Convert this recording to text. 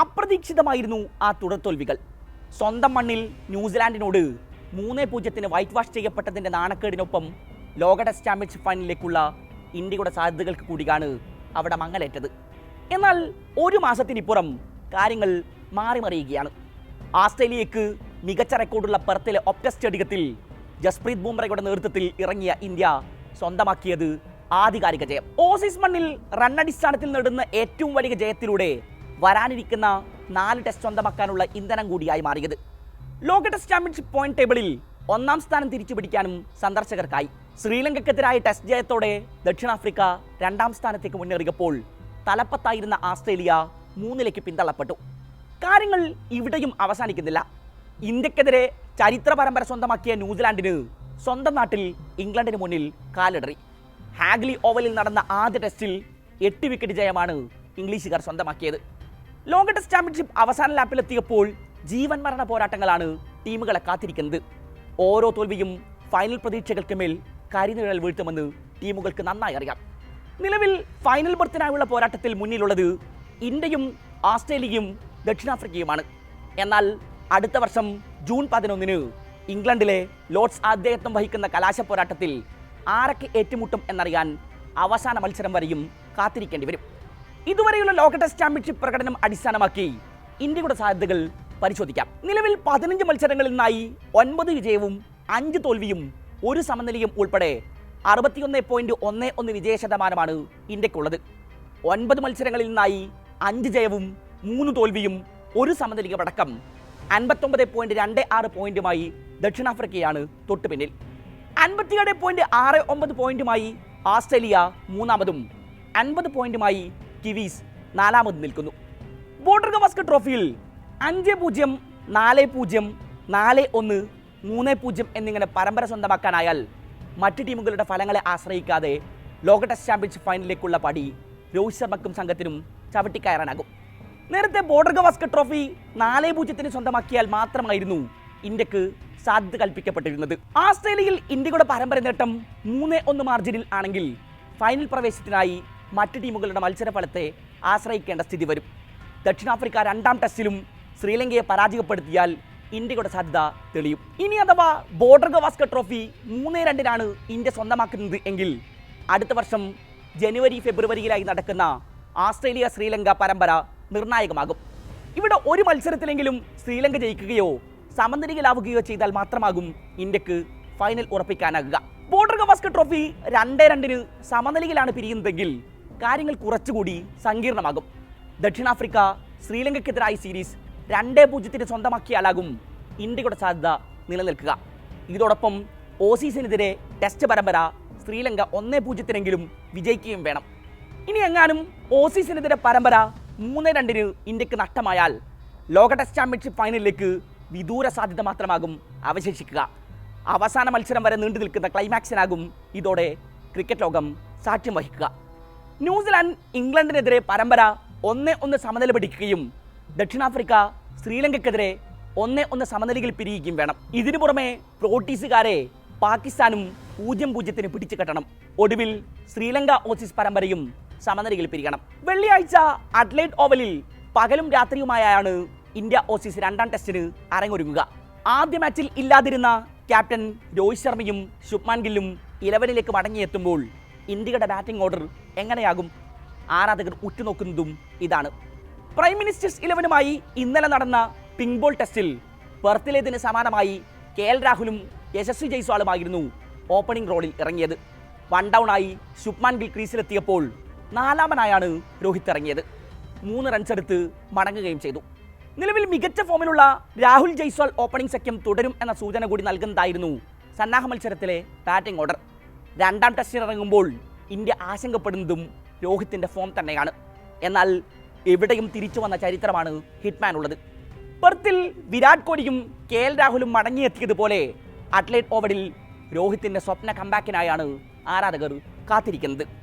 അപ്രതീക്ഷിതമായിരുന്നു ആ തുടർത്തോൽവികൾ സ്വന്തം മണ്ണിൽ ന്യൂസിലാൻഡിനോട് മൂന്ന് പൂജ്യത്തിന് വൈറ്റ് വാഷ് ചെയ്യപ്പെട്ടതിന്റെ നാണക്കേടിനൊപ്പം ലോക ടെസ്റ്റ് ചാമ്പ്യൻഷിപ്പ് ഫൈനലിലേക്കുള്ള ഇന്ത്യയുടെ സാധ്യതകൾക്ക് കൂടിയാണ് അവിടെ മങ്ങലേറ്റത്. എന്നാൽ ഒരു മാസത്തിനിപ്പുറം കാര്യങ്ങൾ മാറി മറിയുകയാണ് ആസ്ട്രേലിയക്ക് മികച്ച റെക്കോർഡുള്ള പെർത്തിലെ ഒപ്റ്റ സ്റ്റേഡിയത്തിൽ ജസ്പ്രീത് ബുംറയുടെ നേതൃത്വത്തിൽ ഇറങ്ങിയ ഇന്ത്യ സ്വന്തമാക്കിയത് ആധികാരിക ജയം. ഓസീസ് മണ്ണിൽ റണ്ണടിസ്ഥാനത്തിൽ നേടുന്ന ഏറ്റവും വലിയ ജയത്തിലൂടെ വരാനിരിക്കുന്ന നാല് ടെസ്റ്റ് സ്വന്തമാക്കാനുള്ള ഇന്ധനം കൂടിയായി മാറിയത്. ലോക ടെസ്റ്റ് ചാമ്പ്യൻഷിപ്പ് പോയിന്റ് ടേബിളിൽ ഒന്നാം സ്ഥാനം തിരിച്ചു പിടിക്കാനും സന്ദർശകർക്കായി. ശ്രീലങ്കക്കെതിരായ ടെസ്റ്റ് ജയത്തോടെ ദക്ഷിണാഫ്രിക്ക രണ്ടാം സ്ഥാനത്തേക്ക് മുന്നേറിയപ്പോൾ തലപ്പത്തായിരുന്ന ആസ്ട്രേലിയ മൂന്നിലേക്ക് പിന്തള്ളപ്പെട്ടു. കാര്യങ്ങൾ ഇവിടെയും അവസാനിക്കുന്നില്ല. ഇന്ത്യക്കെതിരെ ചരിത്ര പരമ്പര സ്വന്തമാക്കിയ ന്യൂസിലാൻഡിന് സ്വന്തം നാട്ടിൽ ഇംഗ്ലണ്ടിന് മുന്നിൽ കാലിടറി. ഹാഗ്ലി ഓവലിൽ നടന്ന ആദ്യ ടെസ്റ്റിൽ എട്ട് വിക്കറ്റ് ജയമാണ് ഇംഗ്ലീഷുകാർ സ്വന്തമാക്കിയത്. ലോക ടെസ്റ്റ് ചാമ്പ്യൻഷിപ്പ് അവസാന ലാപ്പിലെത്തിയപ്പോൾ ജീവൻ മരണ പോരാട്ടങ്ങളാണ് ടീമുകളെ കാത്തിരിക്കുന്നത്. ഓരോ തോൽവിയും ഫൈനൽ പ്രതീക്ഷകൾക്ക് മേൽ കരിനിഴൽ വീഴ്ത്തുമെന്ന് ടീമുകൾക്ക് നന്നായി അറിയാം. നിലവിൽ ഫൈനൽ ബർത്തിനായുള്ള പോരാട്ടത്തിൽ മുന്നിലുള്ളത് ഇന്ത്യയും ആസ്ട്രേലിയയും ദക്ഷിണാഫ്രിക്കയുമാണ്. എന്നാൽ അടുത്ത വർഷം ജൂൺ പതിനൊന്നിന് ഇംഗ്ലണ്ടിലെ ലോർഡ്സ് ആദ്യത്വം വഹിക്കുന്ന കലാശ പോരാട്ടത്തിൽ ആരൊക്കെ ഏറ്റുമുട്ടും എന്നറിയാൻ അവസാന മത്സരം വരെയും കാത്തിരിക്കേണ്ടി വരും. ഇതുവരെയുള്ള ലോക ടെസ്റ്റ് ചാമ്പ്യൻഷിപ്പ് പ്രകടനം അടിസ്ഥാനമാക്കി ഇന്ത്യയുടെ സാധ്യതകൾ പരിശോധിക്കാം. നിലവിൽ പതിനഞ്ച് മത്സരങ്ങളിൽ നിന്നായി ഒൻപത് വിജയവും അഞ്ച് തോൽവിയും ഒരു സമനിലയും ഉൾപ്പെടെ അറുപത്തിയൊന്ന് പോയിന്റ് ഒന്ന് ഒന്ന് വിജയ ശതമാനമാണ് ഇന്ത്യക്കുള്ളത്. ഒൻപത് മത്സരങ്ങളിൽ നിന്നായി അഞ്ച് ജയവും മൂന്ന് തോൽവിയും ഒരു സമനിലയും അടക്കം അൻപത്തൊമ്പത് പോയിന്റ് രണ്ട് ആറ് പോയിന്റുമായി ദക്ഷിണാഫ്രിക്കയാണ് തൊട്ടു പിന്നിൽ. അൻപത്തിയേഴ് പോയിന്റ് ആറ് ഒമ്പത് പോയിന്റുമായി ആസ്ട്രേലിയ മൂന്നാമതും അൻപത് പോയിന്റുമായി കിവീസ് നാലാമത് നിൽക്കുന്നു. ബോർഡർ ഗവാസ്കർ ട്രോഫിയിൽ അഞ്ച് പൂജ്യം നാല് പൂജ്യം നാല് ഒന്ന് മൂന്ന് പൂജ്യം എന്നിങ്ങനെ പരമ്പര സ്വന്തമാക്കാനായാൽ മറ്റ് ടീമുകളുടെ ഫലങ്ങളെ ആശ്രയിക്കാതെ ലോക ടെസ്റ്റ് ചാമ്പ്യൻഷിപ്പ് ഫൈനലിലേക്കുള്ള പടി രോഹിത് ശർമ്മക്കും സംഘത്തിനും ചവിട്ടിക്കയറാനാകും നേരത്തെ ബോർഡർ ഗവാസ്കർ ട്രോഫി നാല് പൂജ്യത്തിന് സ്വന്തമാക്കിയാൽ മാത്രമായിരുന്നു ഇന്ത്യയ്ക്ക് സാധ്യത കൽപ്പിക്കപ്പെട്ടിരുന്നത്. ആസ്ട്രേലിയയിൽ ഇന്ത്യയുടെ പരമ്പര നേട്ടം മൂന്ന് ഒന്ന് മാർജിനിൽ ആണെങ്കിൽ ഫൈനൽ പ്രവേശനത്തിനായി മറ്റ് ടീമുകളുടെ മത്സരഫലത്തെ ആശ്രയിക്കേണ്ട സ്ഥിതി വരും. ദക്ഷിണാഫ്രിക്ക രണ്ടാം ടെസ്റ്റിലും ശ്രീലങ്കയെ പരാജയപ്പെടുത്തിയാൽ ഇന്ത്യയുടെ സാധ്യത തെളിയും. ഇനി അഥവാ ബോർഡർ ഗവാസ്കർ ട്രോഫി മൂന്ന് രണ്ടിനാണ് ഇന്ത്യ സ്വന്തമാക്കുന്നത് എങ്കിൽ അടുത്ത വർഷം ജനുവരി ഫെബ്രുവരിയിലായി നടക്കുന്ന ആസ്ട്രേലിയ ശ്രീലങ്ക പരമ്പര നിർണായകമാകും. ഇവിടെ ഒരു മത്സരത്തിലെങ്കിലും ശ്രീലങ്ക ജയിക്കുകയോ സമനിലയിലാവുകയോ ചെയ്താൽ മാത്രമാകും ഇന്ത്യയ്ക്ക് ഫൈനൽ ഉറപ്പിക്കാനാകുക. ബോർഡർ ഗവാസ്കർ ട്രോഫി രണ്ടേ രണ്ടിന് സമനിലയിലാണ് പിരിയുന്നതെങ്കിൽ കാര്യങ്ങൾ കുറച്ചുകൂടി സങ്കീർണമാകും. ദക്ഷിണാഫ്രിക്ക ശ്രീലങ്കയ്ക്കെതിരായ സീരീസ് രണ്ടേ പൂജ്യത്തിന് സ്വന്തമാക്കിയാലാകും ഇന്ത്യയുടെ സാധ്യത നിലനിൽക്കുക. ഇതോടൊപ്പം ഓസീസിനെതിരെ ടെസ്റ്റ് പരമ്പര ശ്രീലങ്ക ഒന്നേ പൂജ്യത്തിനെങ്കിലും വിജയിക്കുകയും വേണം. ഇനി എങ്ങാനും ഓസീസിനെതിരെ പരമ്പര മൂന്ന് രണ്ടിന് ഇന്ത്യയ്ക്ക് നഷ്ടമായാൽ ലോക ടെസ്റ്റ് ചാമ്പ്യൻഷിപ്പ് ഫൈനലിലേക്ക് വിദൂര സാധ്യത മാത്രമാകും അവശേഷിക്കുക. അവസാന മത്സരം വരെ നീണ്ടു നിൽക്കുന്ന ക്ലൈമാക്സിനാകും ഇതോടെ ക്രിക്കറ്റ് ലോകം സാക്ഷ്യം വഹിക്കുക. ന്യൂസിലാൻഡ് ഇംഗ്ലണ്ടിനെതിരെ പരമ്പര ഒന്ന് ഒന്ന് സമനില പിടിക്കുകയും ദക്ഷിണാഫ്രിക്ക ശ്രീലങ്കയ്ക്കെതിരെ ഒന്ന് ഒന്ന് സമനിലയിൽ പിരിയുകയും വേണം. ഇതിനു പുറമെ പ്രോട്ടീസുകാരെ പാകിസ്ഥാനും പൂജ്യം പൂജ്യത്തിന് പിടിച്ചു കെട്ടണം. ഒടുവിൽ ശ്രീലങ്ക ഓസീസ് പരമ്പരയും സമനിലയിൽ പിരിയണം. വെള്ളിയാഴ്ച അഡ്ലൈറ്റ് ഓവലിൽ പകലും രാത്രിയുമായാണ് ഇന്ത്യ ഓസീസ് രണ്ടാം ടെസ്റ്റിന് അരങ്ങൊരുങ്ങുക. ആദ്യ മാച്ചിൽ ഇല്ലാതിരുന്ന ക്യാപ്റ്റൻ രോഹിത് ശർമ്മയും ശുഭ്മാൻ ഗില്ലും ഇലവനിലേക്ക് മടങ്ങിയെത്തുമ്പോൾ ഇന്ത്യയുടെ ബാറ്റിംഗ് ഓർഡർ എങ്ങനെയാകും? ആരാധകർ ഉറ്റുനോക്കുന്നതും ഇതാണ്. പ്രൈം മിനിസ്റ്റേഴ്സ് ഇലവനുമായി ഇന്നലെ നടന്ന പിങ്ക് ബോൾ ടെസ്റ്റിൽ പെർത്തിലേതിന് സമാനമായി കെ എൽ രാഹുലും യശസ്വി ജയ്സ്വാളുമായിരുന്നു ഓപ്പണിംഗ് റോളിൽ ഇറങ്ങിയത്. വൺ ഡൗൺ ആയി ശുഭ്മാൻ ഗിൽ ക്രീസിലെത്തിയപ്പോൾ നാലാമനായാണ് രോഹിത് ഇറങ്ങിയത്. മൂന്ന് റൺസ് എടുത്ത് മടങ്ങുകയും ചെയ്തു. നിലവിൽ മികച്ച ഫോമിലുള്ള രാഹുൽ ജയ്സ്വാൾ ഓപ്പണിംഗ് സഖ്യം തുടരും എന്ന സൂചന കൂടി നൽകുന്നതായിരുന്നു സന്നാഹ മത്സരത്തിലെ ബാറ്റിംഗ് ഓർഡർ രണ്ടാം ടെസ്റ്റിന് ഇറങ്ങുമ്പോൾ ഇന്ത്യ ആശങ്കപ്പെടുന്നതും രോഹിത്തിന്റെ ഫോം തന്നെയാണ്. എന്നാൽ എവിടെയും തിരിച്ചു വന്ന ചരിത്രമാണ് ഹിറ്റ്മാൻ ഉള്ളത്. പെർത്തിൽ വിരാട് കോഹ്ലിയും കെ എൽ രാഹുലും മടങ്ങിയെത്തിയതുപോലെ അത്ലറ്റ് ഓവറിൽ രോഹിത്തിന്റെ സ്വപ്ന കമ്പാക്കിനായാണ് ആരാധകർ കാത്തിരിക്കുന്നത്.